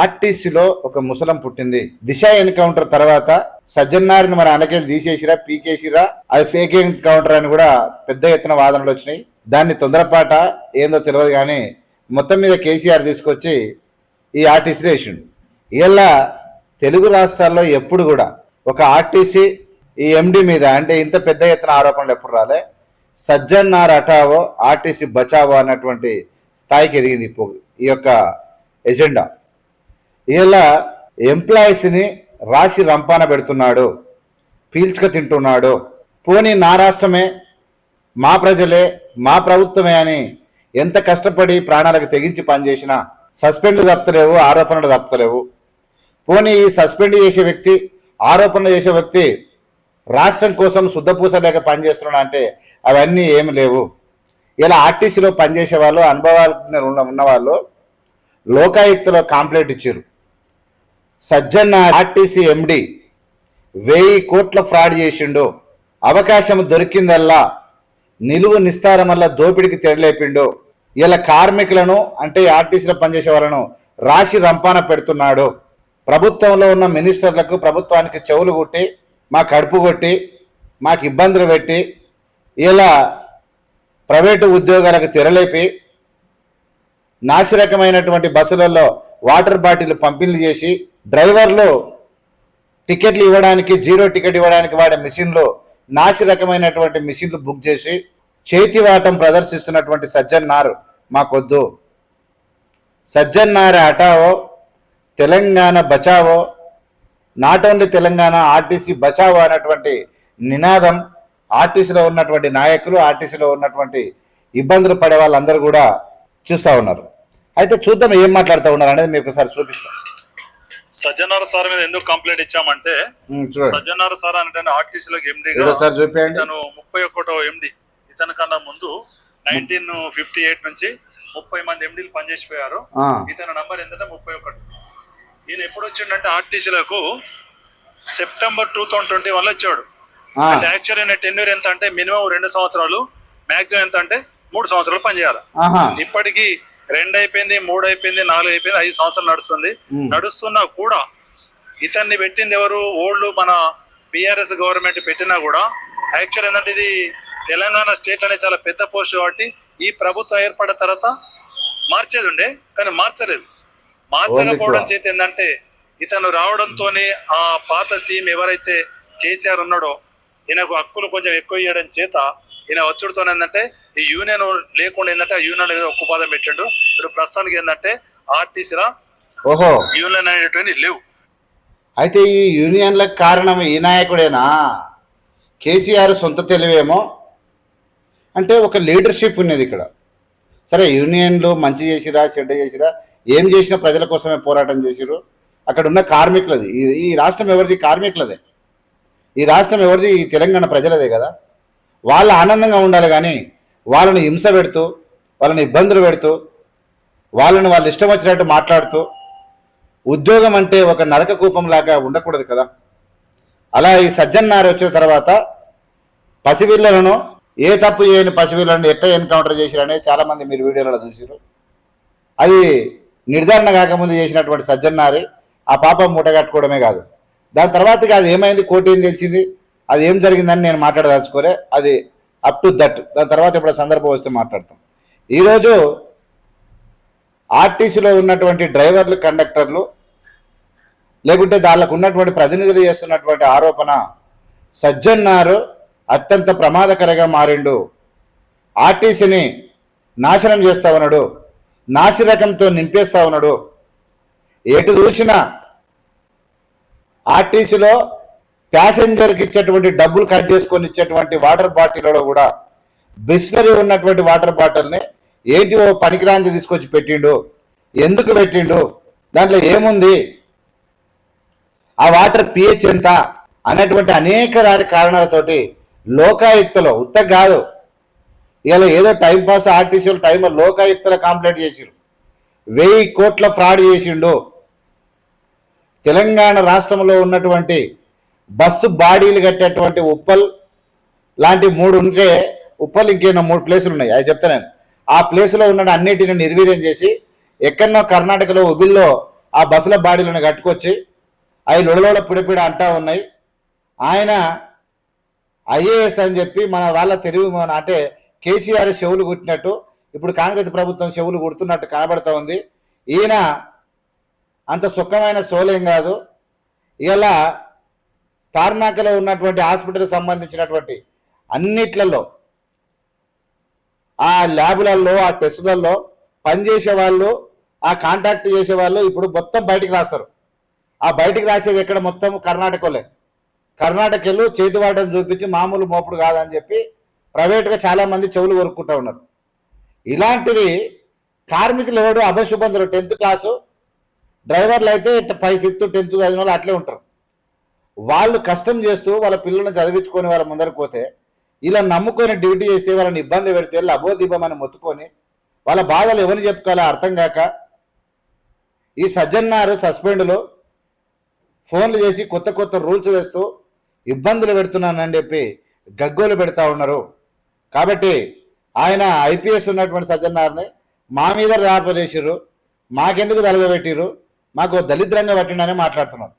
ఆర్టీసీలో ఒక ముసలం పుట్టింది. దిశ ఎన్కౌంటర్ తర్వాత సజ్జన్నారిని మన అనకెళ్ళి తీసేసిరా పీకేసిరా? అది ఫేక్ ఎన్కౌంటర్ అని కూడా పెద్ద ఎత్తున వాదనలు వచ్చినాయి. దాన్ని తొందరపాట ఏందో తెలియదు కానీ మొత్తం మీద కేసీఆర్ తీసుకొచ్చి ఈ ఆర్టీసీలో వేసిండు. ఇలా తెలుగు రాష్ట్రాల్లో ఎప్పుడు కూడా ఒక ఆర్టీసీ ఈ ఎండి మీద అంటే ఇంత పెద్ద ఎత్తున ఆరోపణలు ఎప్పుడు రాలే. సజ్జన్నార్ అటావో ఆర్టీసీ బచావో అన్నటువంటి స్థాయికి ఎదిగింది ఈ యొక్క ఎజెండా. ఇలా ఎంప్లాయీస్ని రాసి రంపాన పెడుతున్నాడు పీల్చుక తింటున్నాడు. పోనీ నా రాష్ట్రమే మా ప్రజలే మా ప్రభుత్వమే అని ఎంత కష్టపడి ప్రాణాలకు తెగించి పనిచేసినా సస్పెండ్లు తప్పలేవు ఆరోపణలు తప్పలేవు పోనీ ఈ సస్పెండ్ చేసే వ్యక్తి ఆరోపణలు చేసే వ్యక్తి రాష్ట్రం కోసం శుద్ధపూస లేక పనిచేస్తున్నాడు అంటే అవన్నీ ఏమి లేవు. ఇలా ఆర్టీసీలో పనిచేసే వాళ్ళు అనుభవాలు ఉన్న ఉన్నవాళ్ళు లోకాయుక్తలో కాంప్లైంట్ ఇచ్చారు సజ్జన్న ఆర్టీసీ ఎండి వెయ్యి కోట్ల ఫ్రాడ్ చేసిండు. అవకాశం దొరికిందల్లా నిలువు నిస్తారం వల్ల దోపిడికి తెరలేపిండు. ఇలా కార్మికులను అంటే ఆర్టీసీలో పనిచేసే వాళ్ళను రాశి రంపాన పెడుతున్నాడు. ప్రభుత్వంలో ఉన్న మినిస్టర్లకు ప్రభుత్వానికి చెవులు కొట్టి మా కడుపు కొట్టి మాకు ఇబ్బందులు పెట్టి ఇలా ప్రైవేటు ఉద్యోగాలకు తెరలేపి నాసిరకమైనటువంటి బస్సులలో వాటర్ బాటిల్ పంపిణీ చేసి డ్రైవర్లు టికెట్లు ఇవ్వడానికి జీరో టికెట్ ఇవ్వడానికి వాడే మిషన్లు నాసి రకమైనటువంటి మిషన్లు బుక్ చేసి చేతివాటం ప్రదర్శిస్తున్నటువంటి సజ్జన్ నార్ మాకొద్దు. సజ్జన్ నార్ హటావో తెలంగాణ బచావో నాట్ ఓన్లీ తెలంగాణ ఆర్టీసీ బచావో అనేటువంటి నినాదం ఆర్టీసీలో ఉన్నటువంటి నాయకులు ఆర్టీసీలో ఉన్నటువంటి ఇబ్బందులు పడే వాళ్ళందరూ కూడా చూస్తూ ఉన్నారు. అయితే చూద్దాం ఏం మాట్లాడుతూ ఉన్నారు అనేది మీకు ఒకసారి చూపిస్తాం. సజ్జనార్ సార్ మీద ఎందుకు కంప్లైంట్ ఇచ్చామంటే సజ్జనార్ సార్ అంటే ఆర్టీసీలోకి ఎండి ఒకసారి చూపించండి ఇతను ముప్పై ఒకటో ఎండి. ఇతని కన్నా ముందు నైన్టీన్ ఫిఫ్టీ ఎయిట్ నుంచి ముప్పై మంది ఎండీలు పనిచేసిపోయారు. ఇతని నంబర్ ఎంతంటే ముప్పై ఒకటి. ఈయన ఎప్పుడు వచ్చిండంటే ఆర్టీసీలకు సెప్టెంబర్ టూ థౌసండ్ ట్వంటీ వన్లో వచ్చాడు అంటే యాక్చువల్ అయిన టెన్యూర్ ఎంత అంటే మినిమం రెండు సంవత్సరాలు మాక్సిమం ఎంత అంటే మూడు సంవత్సరాలు పనిచేయాలి. ఇప్పటికి రెండు అయిపోయింది మూడు అయిపోయింది నాలుగు అయిపోయింది ఐదు సంవత్సరాలు నడుస్తుంది. నడుస్తున్నా కూడా ఇతన్ని పెట్టింది ఎవరు? ఓల్డ్ మన బీఆర్ఎస్ గవర్నమెంట్ పెట్టినా కూడా. యాక్చువల్ ఏంటంటే ఇది తెలంగాణ స్టేట్ అనేది చాలా పెద్ద పోస్ట్ కాబట్టి ఈ ప్రభుత్వం ఏర్పడిన తర్వాత మార్చేది ఉండే కానీ మార్చలేదు. మార్చకపోవడం చేత ఏంటంటే ఇతను రావడంతోనే ఆ పాత సీఎం ఎవరైతే కేసీఆర్ ఉన్నాడో ఈయనకు హక్కులు కొంచెం ఎక్కువ ఇవ్వడం చేత ఈయన వచ్చుడుతో ఏంటంటే ఈ యూనియన్ లేకుండా ఏంటంటే ఆ యూనియన్ మీద ఒక్క పాదం పెట్టిండు. ఇప్పుడు ప్రస్తుతానికి ఏంటంటే ఆర్టీసీలో ఓహో. యూనియన్ అనేటువంటి లేవు. అయితే ఈ యూనియన్లకు కారణం ఈ నాయకుడేనా? కేసీఆర్ సొంత తెలివేమో? అంటే ఒక లీడర్షిప్ ఉన్నది ఇక్కడ. సరే యూనియన్లు మంచి చేసిరా చెడ్డ చేసిరా? ఏం చేసినా ప్రజల కోసమే పోరాటం చేసిరు అక్కడ ఉన్న కార్మికులది. ఈ ఈ రాష్ట్రం ఎవరిది? కార్మికులదే. ఈ రాష్ట్రం ఎవరిది? ఈ తెలంగాణ ప్రజలదే కదా. వాళ్ళు ఆనందంగా ఉండాలి కానీ వాళ్ళని హింస పెడుతూ వాళ్ళని ఇబ్బందులు పెడుతూ వాళ్ళని వాళ్ళు ఇష్టం వచ్చినట్టు మాట్లాడుతూ ఉద్యోగం అంటే ఒక నరక కూపంలాగా ఉండకూడదు కదా. అలా ఈ సజ్జన్నారి వచ్చిన తర్వాత పసిపిల్లలను ఏ తప్పు చేయని పసిపిల్లలను ఎట్లా ఎన్కౌంటర్ చేసిరు అనేది మీరు వీడియోలలో చూసిరు అది నిర్ధారణ కాకముందు చేసినటువంటి సజ్జన్నారి ఆ పాప మూట కట్టుకోవడమే కాదు. దాని తర్వాత అది ఏమైంది? కోటి ఏం తెచ్చింది? అది ఏం జరిగిందని నేను మాట్లాడదలుచుకోలే. అది అప్ టు దట్ దాని తర్వాత ఇప్పుడు సందర్భం వస్తే మాట్లాడతాం. ఈరోజు ఆర్టీసీలో ఉన్నటువంటి డ్రైవర్లు కండక్టర్లు లేకుంటే దానికి ఉన్నటువంటి ప్రతినిధులు చేస్తున్నటువంటి ఆరోపణ సజ్జన్నారు అత్యంత ప్రమాదకరంగా మారిండు. ఆర్టీసీని నాశనం చేస్తా ఉన్నాడు. నాసిరకంతో నింపేస్తా ఉన్నాడు. ఎటు చూసినా ఆర్టీసీలో ప్యాసింజర్కి ఇచ్చేటువంటి డబ్బులు కట్ చేసుకొని ఇచ్చేటువంటి వాటర్ బాటిల్లో కూడా బిస్లరీ ఉన్నటువంటి వాటర్ బాటిల్ని ఏంటి ఓ పనికిరాంది తీసుకొచ్చి పెట్టిండు. ఎందుకు పెట్టిండు? దాంట్లో ఏముంది? ఆ వాటర్ పిహెచ్ ఎంత? అనేటువంటి అనేక రాని కారణాలతోటి లోకాయుక్తలో ఉత్త కాదు. ఇలా ఏదో టైం పాస్ ఆర్టీసీలు టైం లోకాయుక్తలో కంప్లైంట్ చేసిరు వెయ్యి కోట్ల ఫ్రాడ్ చేసిండు. తెలంగాణ రాష్ట్రంలో ఉన్నటువంటి బస్సు బాడీలు కట్టేటువంటి ఉప్పల్ లాంటి మూడు ఉంటే ఉప్పల్ ఇంకేమో మూడు ప్లేసులు ఉన్నాయి. అది చెప్తాను నేను. ఆ ప్లేసులో ఉన్న అన్నిటిని నిర్వీర్యం చేసి ఎక్కడనో కర్ణాటకలో ఉబిల్లో ఆ బస్సుల బాడీలను కట్టుకొచ్చి అవి లొడలోడ పిడిపిడ అంటా ఉన్నాయి. ఆయన ఐఏఎస్ అని చెప్పి మన వాళ్ళ తెలివి మన అంటే కేసీఆర్ చెవులు కుట్టినట్టు ఇప్పుడు కాంగ్రెస్ ప్రభుత్వం చెవులు కుడుతున్నట్టు కనబడతా ఉంది. ఈయన అంత సుఖమైన సోలేం కాదు. ఇలా తార్నాకలో ఉన్నటువంటి హాస్పిటల్ సంబంధించినటువంటి అన్నిట్లలో ఆ ల్యాబులలో ఆ టెస్టులలో పనిచేసే వాళ్ళు ఆ కాంటాక్ట్ చేసే వాళ్ళు ఇప్పుడు మొత్తం బయటికి రాస్తారు. ఆ బయటికి రాసేది ఎక్కడ? మొత్తం కర్ణాటకలే కర్ణాటకలో చేతివాటం చూపించి మామూలు మోపుడు కాదని చెప్పి ప్రైవేట్గా చాలామంది చెవులు కొరుక్కుంటూ ఉన్నారు. ఇలాంటివి కార్మికులు ఎవడు అభశుభంతులు టెన్త్ క్లాసు. డ్రైవర్లు అయితే ఫైవ్ ఫిఫ్త్ టెన్త్ చదివిన వాళ్ళు అట్లే ఉంటారు. వాళ్ళు కష్టం చేస్తూ వాళ్ళ పిల్లల్ని చదివించుకొని వాళ్ళ ముందరకు పోతే ఇలా నమ్ముకొని డ్యూటీ చేస్తే వాళ్ళని ఇబ్బంది పెడితే లభోదీపమని మొత్తుకొని వాళ్ళ బాధలు ఎవరిని చెప్పుకోవాలో అర్థం కాక ఈ సజ్జన్నారు సస్పెండ్లు ఫోన్లు చేసి కొత్త కొత్త రూల్స్ తెస్తూ ఇబ్బందులు పెడుతున్నానని చెప్పి గగ్గోలు పెడతా ఉన్నారు. కాబట్టి ఆయన ఐపీఎస్ ఉన్నటువంటి సజ్జన్నారిని మా మీద రాపలేసిర్రు మాకెందుకు తలగబెట్టిర్రు మాకు దళిద్రంగా పట్టిండని మాట్లాడుతున్నారు.